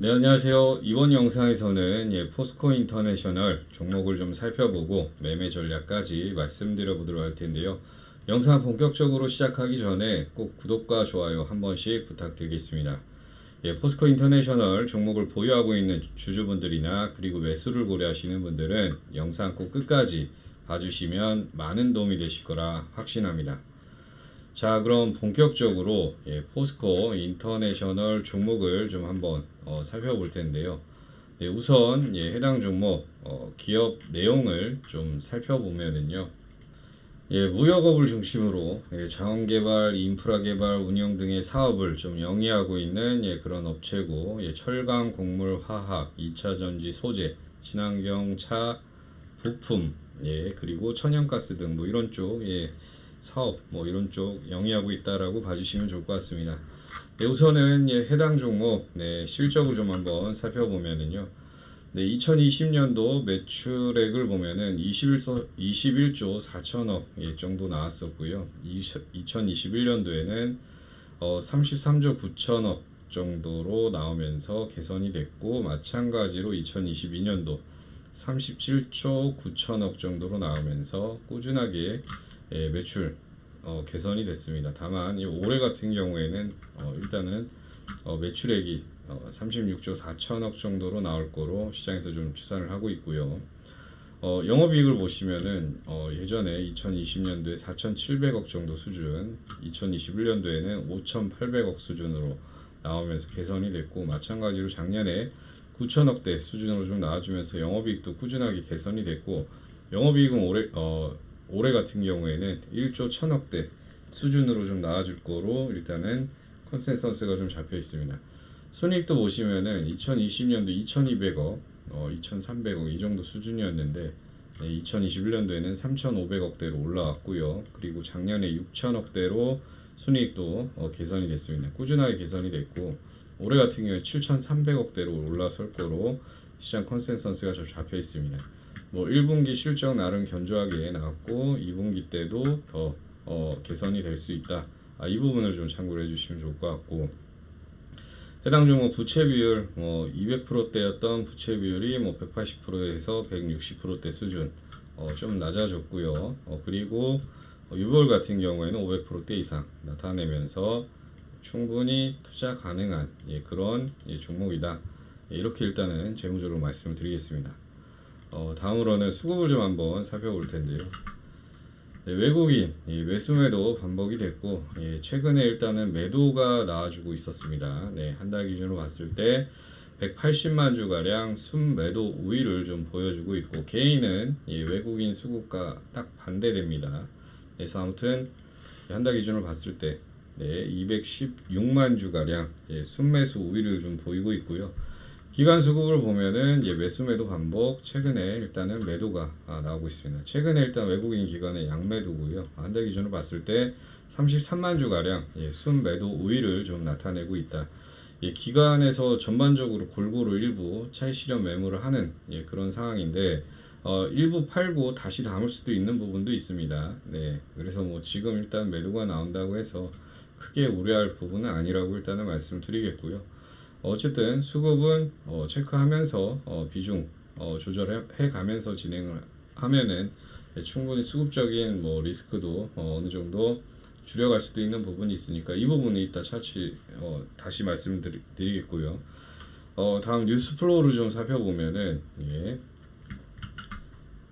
네, 안녕하세요. 이번 영상에서는 예, 포스코 인터내셔널 종목을 좀 살펴보고 매매 전략까지 말씀드려 보도록 할 텐데요. 영상 본격적으로 시작하기 전에 꼭 구독과 좋아요 한 번씩 부탁드리겠습니다. 예, 포스코 인터내셔널 종목을 보유하고 있는 주주분들이나 그리고 매수를 고려하시는 분들은 영상 꼭 끝까지 봐주시면 많은 도움이 되실 거라 확신합니다. 자, 그럼 본격적으로 예, 포스코 인터내셔널 종목을 좀 한번 어, 살펴볼 텐데요. 네, 우선 예, 해당 종목 어, 기업 내용을 좀 살펴보면은요. 예, 무역업을 중심으로 예, 자원개발, 인프라개발, 운영 등의 사업을 좀 영위하고 있는 예, 그런 업체고 예, 철강, 곡물, 화학, 2차 전지, 소재, 친환경, 차, 부품, 예, 그리고 천연가스 등 뭐 이런 쪽 예, 사업 뭐 이런 쪽 영위하고 있다라고 봐주시면 좋을 것 같습니다. 네, 우선은 예, 해당 종목 네, 실적을 좀 한번 살펴보면은요. 네, 2020년도 매출액을 보면은 21조, 21조 4천억 예, 정도 나왔었고요. 2021년도에는 어, 33조 9천억 정도로 나오면서 개선이 됐고 마찬가지로 2022년도 37조 9천억 정도로 나오면서 꾸준하게 예, 매출 어, 개선이 됐습니다. 다만 이 올해 같은 경우에는 어, 일단은 어, 매출액이 어, 36조 4천억 정도로 나올 거로 시장에서 좀 추산을 하고 있고요. 어, 영업이익을 보시면은 어, 예전에 2020년도에 4,700억 정도 수준, 2021년도에는 5,800억 수준으로 나오면서 개선이 됐고 마찬가지로 작년에 9천억대 수준으로 좀 나와주면서 영업이익도 꾸준하게 개선이 됐고 영업이익은 올해 어, 올해 같은 경우에는 1조 1000억대 수준으로 좀 나와줄 거로 일단은 컨센서스가 좀 잡혀 있습니다. 순이익도 보시면은 2020년도 2,200억, 어, 2,300억 이 정도 수준이었는데 네, 2021년도에는 3,500억대로 올라왔고요. 그리고 작년에 6,000억대로 순이익도 어, 개선이 됐습니다. 꾸준하게 개선이 됐고 올해 같은 경우에 7,300억대로 올라설 거로 시장 컨센서스가 좀 잡혀 있습니다. 뭐 1분기 실적 나름 견조하게 나왔고 2분기 때도 더 어, 개선이 될 수 있다. 아, 이 부분을 좀 참고를 해주시면 좋을 것 같고 해당 종목 부채 비율 뭐 200%대였던 부채 비율이 뭐 180%에서 160%대 수준 어, 좀 낮아졌고요. 어, 그리고 어, 유볼 같은 경우에는 500%대 이상 나타내면서 충분히 투자 가능한 예, 그런 예, 종목이다. 예, 이렇게 일단은 재무적으로 말씀을 드리겠습니다. 어, 다음으로는 수급을 좀 한번 살펴볼 텐데요. 네, 외국인 예, 매수매도 반복이 됐고 예, 최근에 일단은 매도가 나와주고 있었습니다. 네, 한 달 기준으로 봤을 때 180만 주 가량 순매도 우위를 좀 보여주고 있고 개인은 예, 외국인 수급과 딱 반대됩니다. 그래서 아무튼 한 달 기준으로 봤을 때 네, 216만 주 가량 예, 순매수 우위를 좀 보이고 있고요. 기간 수급을 보면은 예, 매수 매도 반복 최근에 일단은 매도가 아, 나오고 있습니다. 최근에 일단 외국인 기관의 양매도고요. 한 달 기준으로 봤을 때 33만 주 가량 예, 순매도 우위를 좀 나타내고 있다. 예, 기관에서 전반적으로 골고루 일부 차익 실현 매물을 하는 예, 그런 상황인데 어, 일부 팔고 다시 담을 수도 있는 부분도 있습니다. 네, 그래서 뭐 지금 일단 매도가 나온다고 해서 크게 우려할 부분은 아니라고 일단은 말씀드리겠고요. 어쨌든 수급은 어, 체크하면서 어, 비중 어, 조절해 가면서 진행을 하면은 예, 충분히 수급적인 뭐 리스크도 어, 어느 정도 줄여갈 수도 있는 부분이 있으니까 이 부분은 이따 차치 어, 다시 말씀드리겠고요. 어, 다음 뉴스 플로우를 좀 살펴보면은 예.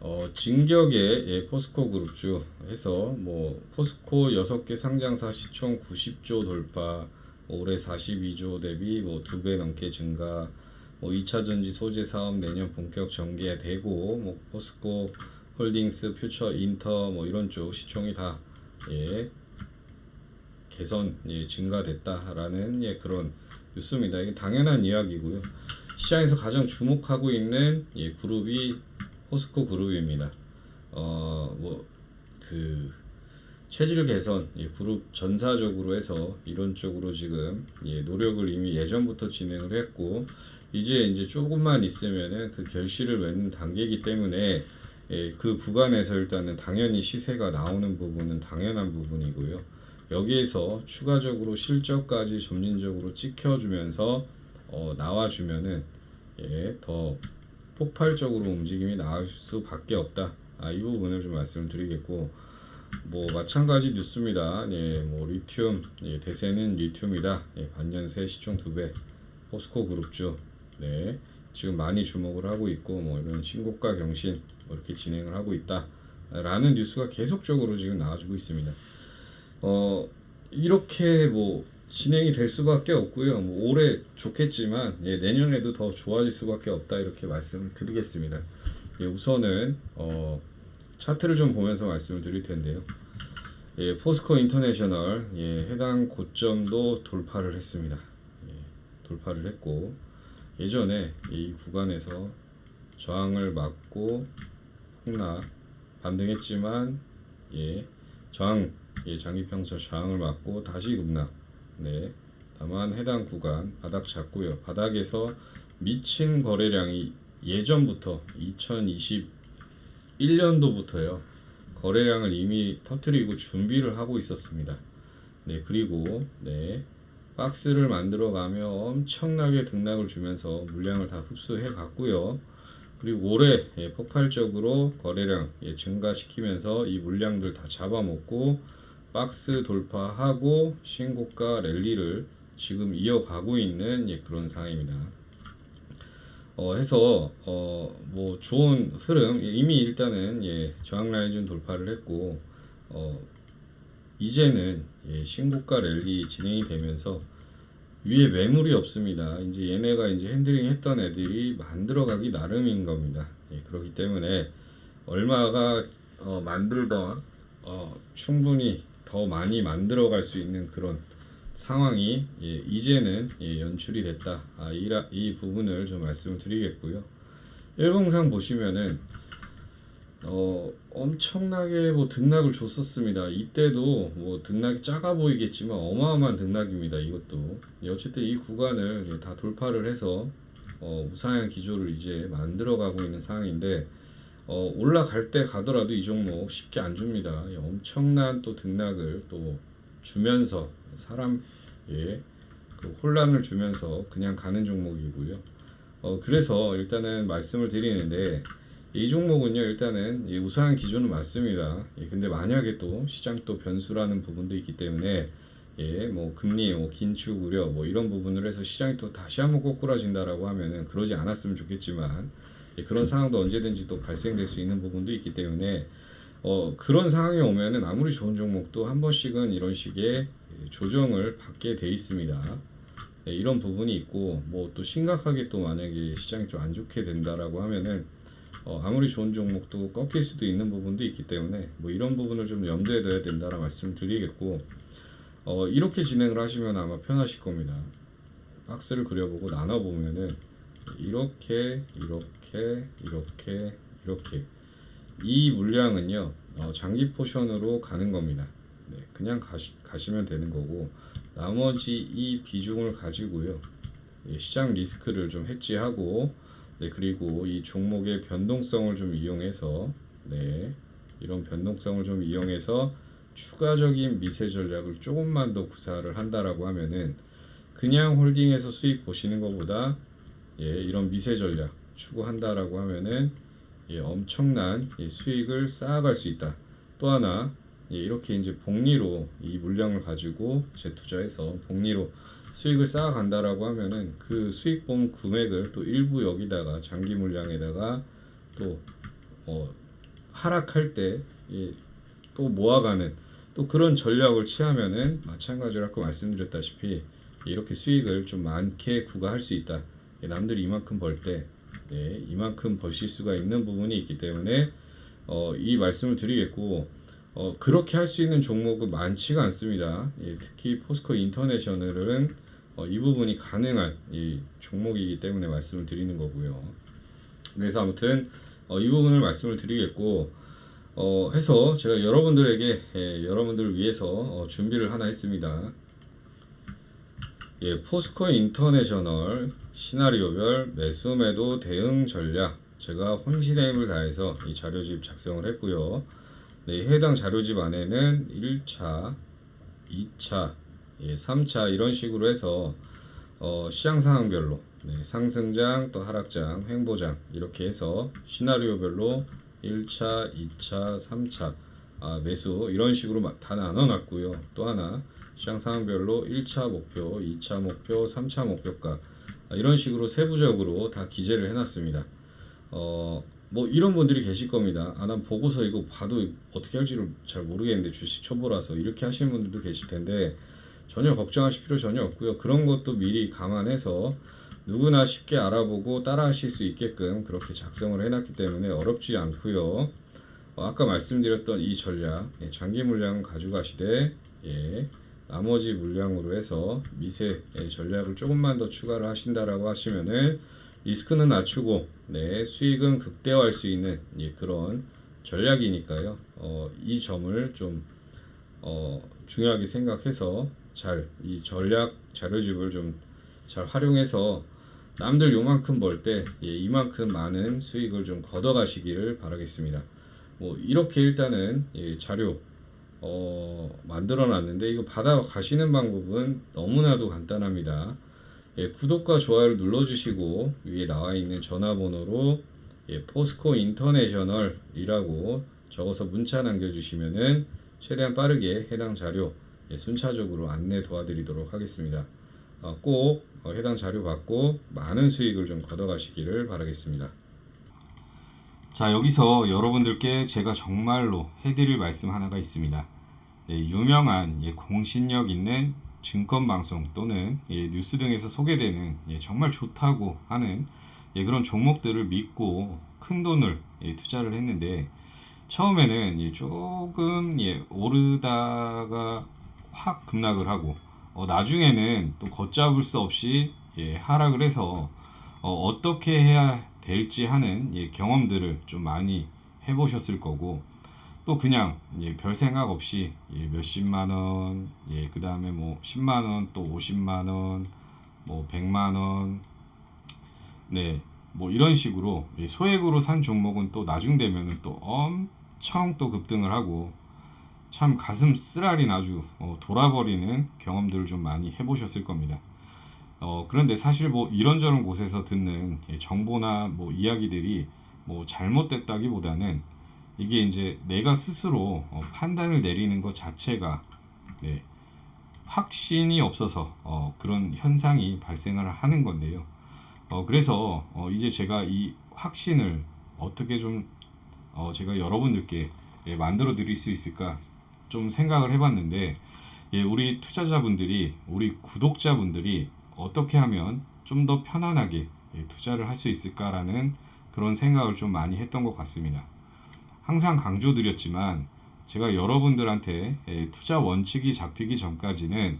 어, 진격의 예, 포스코 그룹주 해서 뭐 포스코 6개 상장사 시총 90조 돌파 올해 42조 대비 뭐 두 배 넘게 증가 뭐 2차 전지 소재 사업 내년 본격 전개되고 뭐 포스코 홀딩스 퓨처 인터 뭐 이런 쪽 시총이 다 예, 개선 예, 증가됐다라는 예, 그런 뉴스입니다. 이게 당연한 이야기고요. 시장에서 가장 주목하고 있는 예, 그룹이 포스코 그룹입니다. 어, 뭐, 그, 체질 개선, 예, 그룹 전사적으로 해서 이런 쪽으로 지금 예, 노력을 이미 예전부터 진행을 했고, 이제 이제 조금만 있으면은 그 결실을 맺는 단계이기 때문에 예, 그 구간에서 일단은 당연히 시세가 나오는 부분은 당연한 부분이고요. 여기에서 추가적으로 실적까지 점진적으로 찍혀주면서 어, 나와주면은 예, 더 폭발적으로 움직임이 나올 수밖에 없다. 아, 이 부분을 좀 말씀을 드리겠고 뭐 마찬가지 뉴스입니다. 예, 뭐 리튬 예, 대세는 리튬이다. 예, 반년새 시총 두 배. 포스코 그룹주 네 지금 많이 주목을 하고 있고 뭐 이런 신고가 경신 뭐 이렇게 진행을 하고 있다라는 뉴스가 계속적으로 지금 나와주고 있습니다. 어 이렇게 뭐 진행이 될 수밖에 없고요. 뭐 올해 좋겠지만 예, 내년에도 더 좋아질 수밖에 없다 이렇게 말씀을 드리겠습니다. 예, 우선은 어 차트를 좀 보면서 말씀을 드릴 텐데요. 예, 포스코 인터내셔널 예, 해당 고점도 돌파를 했습니다. 예, 돌파를 했고 예전에 이 구간에서 저항을 막고 폭락 반등했지만 예, 저항 예, 장기평선 저항을 막고 다시 급락 네. 다만 해당 구간 바닥 잡고요. 바닥에서 미친 거래량이 예전부터 2021년도부터요. 거래량을 이미 터트리고 준비를 하고 있었습니다. 네, 그리고 네. 박스를 만들어 가며 엄청나게 등락을 주면서 물량을 다 흡수해 갔고요. 그리고 올해 예, 폭발적으로 거래량 예, 증가시키면서 이 물량들 다 잡아먹고 박스 돌파하고 신고가 랠리를 지금 이어가고 있는 예, 그런 상황입니다. 어, 해서 어, 뭐 좋은 흐름 이미 일단은 예, 저항 라인 좀 돌파를 했고 어, 이제는 예, 신고가 랠리 진행이 되면서 위에 매물이 없습니다. 이제 얘네가 이제 핸들링 했던 애들이 만들어가기 나름인 겁니다. 예, 그렇기 때문에 얼마가 어, 만들던 어, 충분히 더 많이 만들어갈 수 있는 그런 상황이 예, 이제는 예, 연출이 됐다. 아, 이, 라- 이 부분을 좀 말씀을 드리겠고요. 일봉상 보시면은 어, 엄청나게 뭐 등락을 줬었습니다. 이때도 뭐 등락이 작아 보이겠지만 어마어마한 등락입니다. 이것도 예, 어쨌든 이 구간을 예, 다 돌파를 해서 어, 우상향 기조를 이제 만들어가고 있는 상황인데 어, 올라갈 때 가더라도 이 종목 쉽게 안 줍니다. 예, 엄청난 또 등락을 또 주면서 사람 예, 그 혼란을 주면서 그냥 가는 종목이고요. 어, 그래서 일단은 말씀을 드리는데 이 종목은요 일단은 예, 우상한 기준은 맞습니다. 예, 근데 만약에 또 시장 또 변수라는 부분도 있기 때문에 예, 뭐 금리 뭐 긴축 우려 뭐 이런 부분을 해서 시장이 또 다시 한번 꼬꾸라진다라고 하면은 그러지 않았으면 좋겠지만 예, 그런 상황도 언제든지 또 발생될 수 있는 부분도 있기 때문에 어, 그런 상황이 오면은 아무리 좋은 종목도 한 번씩은 이런 식의 예, 조정을 받게 돼 있습니다. 네, 이런 부분이 있고 뭐 또 심각하게 또 만약에 시장이 좀 안 좋게 된다라고 하면은 어, 아무리 좋은 종목도 꺾일 수도 있는 부분도 있기 때문에 뭐 이런 부분을 좀 염두에 둬야 된다라 말씀을 드리겠고 어, 이렇게 진행을 하시면 아마 편하실 겁니다. 박스를 그려보고 나눠 보면은 이렇게 이렇게 이렇게 이렇게 이 물량은요 어, 장기 포션으로 가는 겁니다. 네, 그냥 가시, 가시면 되는 거고 나머지 이 비중을 가지고요 예, 시장 리스크를 좀 해지하고 네 그리고 이 종목의 변동성을 좀 이용해서 네 이런 변동성을 좀 이용해서 추가적인 미세 전략을 조금만 더 구사를 한다라고 하면은 그냥 홀딩해서 수익 보시는 것보다 예 이런 미세 전략 추구한다라고 하면은 예 엄청난 예, 수익을 쌓아갈 수 있다. 또 하나 예, 이렇게 이제 복리로 이 물량을 가지고 재투자해서 복리로 수익을 쌓아간다라고 하면은 그 수익본 금액을 또 일부 여기다가 장기 물량에다가 또 어, 하락할 때또 모아가는 또 그런 전략을 취하면은 마찬가지로 아까 말씀드렸다시피 이렇게 수익을 좀 많게 구가할 수 있다. 예, 남들이 이만큼 벌 때 네, 이만큼 버실 수가 있는 부분이 있기 때문에 어, 이 말씀을 드리겠고 어, 그렇게 할 수 있는 종목은 많지가 않습니다. 예, 특히 포스코 인터내셔널은 어, 이 부분이 가능한 이 종목이기 때문에 말씀을 드리는 거고요. 그래서 아무튼 어, 이 부분을 말씀을 드리겠고 어, 해서 제가 여러분들에게 예, 여러분들을 위해서 어, 준비를 하나 했습니다. 예, 포스코 인터내셔널 시나리오별 매수 매도 대응 전략 제가 혼신의 힘을 다해서 이 자료집 작성을 했고요. 네, 해당 자료집 안에는 1차, 2차, 예, 3차 이런 식으로 해서 어, 시장 상황별로 네, 상승장 또 하락장 횡보장 이렇게 해서 시나리오별로 1차, 2차, 3차 아, 매수 이런 식으로 마- 다 나눠 놨고요. 또 하나 시장 상황별로 1차 목표, 2차 목표, 3차 목표가 아, 이런 식으로 세부적으로 다 기재를 해놨습니다. 어, 뭐 이런 분들이 계실 겁니다. 아, 난 보고서 이거 봐도 어떻게 할지를 잘 모르겠는데 주식 초보라서 이렇게 하시는 분들도 계실 텐데 전혀 걱정하실 필요 전혀 없고요. 그런 것도 미리 감안해서 누구나 쉽게 알아보고 따라하실 수 있게끔 그렇게 작성을 해놨기 때문에 어렵지 않고요. 어, 아까 말씀드렸던 이 전략 예, 장기 물량은 가져가시되 예, 나머지 물량으로 해서 미세 예, 전략을 조금만 더 추가를 하신다라고 하시면은 리스크는 낮추고 네, 수익은 극대화할 수 있는 예, 그런 전략이니까요. 어, 이 점을 좀 어, 중요하게 생각해서 잘 이 전략 자료집을 좀 잘 활용해서 남들 요만큼 벌 때 예, 이만큼 많은 수익을 좀 걷어가시기를 바라겠습니다. 뭐 이렇게 일단은 예, 자료 어, 만들어 놨는데 이거 받아 가시는 방법은 너무나도 간단합니다. 예, 구독과 좋아요를 눌러주시고 위에 나와 있는 전화번호로 예, 포스코 인터내셔널이라고 적어서 문자 남겨주시면은 최대한 빠르게 해당 자료 예, 순차적으로 안내 도와드리도록 하겠습니다. 어, 꼭 어, 해당 자료 받고 많은 수익을 좀 걷어가시기를 바라겠습니다. 자 여기서 여러분들께 제가 정말로 해드릴 말씀 하나가 있습니다. 네, 유명한 예, 공신력 있는 증권 방송 또는 예, 뉴스 등에서 소개되는 예, 정말 좋다고 하는 예, 그런 종목들을 믿고 큰 돈을 예, 투자를 했는데 처음에는 예, 조금 예, 오르다가 확 급락을 하고 어, 나중에는 또 걷잡을 수 없이 예, 하락을 해서 어, 어떻게 해야 될지 하는 예, 경험들을 좀 많이 해보셨을 거고 또 그냥 예, 별 생각 없이 예, 몇십만 원, 예, 그 다음에 뭐 10만 원, 또 50만 원, 뭐 100만 원, 네, 뭐 이런 식으로 예, 소액으로 산 종목은 또 나중 되면은 또 엄청 또 급등을 하고 참 가슴 쓰라린 아주 어, 돌아버리는 경험들을 좀 많이 해보셨을 겁니다. 어, 그런데 사실 뭐 이런저런 곳에서 듣는 예, 정보나 뭐 이야기들이 뭐 잘못됐다기보다는 이게 이제 내가 스스로 어, 판단을 내리는 것 자체가 네, 확신이 없어서 어, 그런 현상이 발생을 하는 건데요. 어, 그래서 어, 이제 제가 이 확신을 어떻게 좀 어, 제가 여러분들께 예, 만들어 드릴 수 있을까 좀 생각을 해봤는데 예, 우리 투자자분들이 우리 구독자분들이 어떻게 하면 좀 더 편안하게 예, 투자를 할 수 있을까라는 그런 생각을 좀 많이 했던 것 같습니다. 항상 강조드렸지만 제가 여러분들한테 예, 투자 원칙이 잡히기 전까지는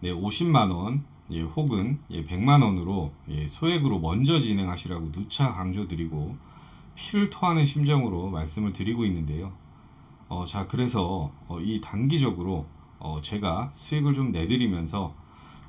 네, 50만 원 예, 혹은 예, 100만 원으로 예, 소액으로 먼저 진행하시라고 누차 강조드리고 피를 토하는 심정으로 말씀을 드리고 있는데요. 어, 자, 그래서 어, 이 단기적으로 어, 제가 수익을 좀 내드리면서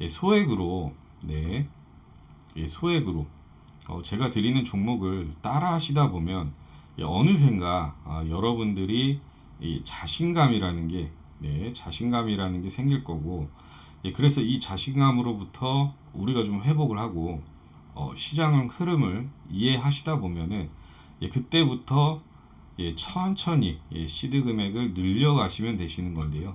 예, 소액으로 네, 예, 소액으로 어, 제가 드리는 종목을 따라 하시다 보면 예, 어느샌가 아, 여러분들이 이 자신감이라는 게 네, 자신감이라는 게 생길 거고 예, 그래서 이 자신감으로부터 우리가 좀 회복을 하고 어, 시장 흐름을 이해하시다 보면은 예, 그때부터 예, 천천히 예, 시드 금액을 늘려가시면 되시는 건데요.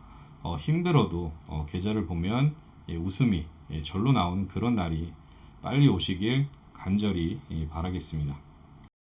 어, 힘들어도 어, 계좌를 보면 예, 웃음이 예, 절로 나오는 그런 날이 빨리 오시길 간절히 예, 바라겠습니다.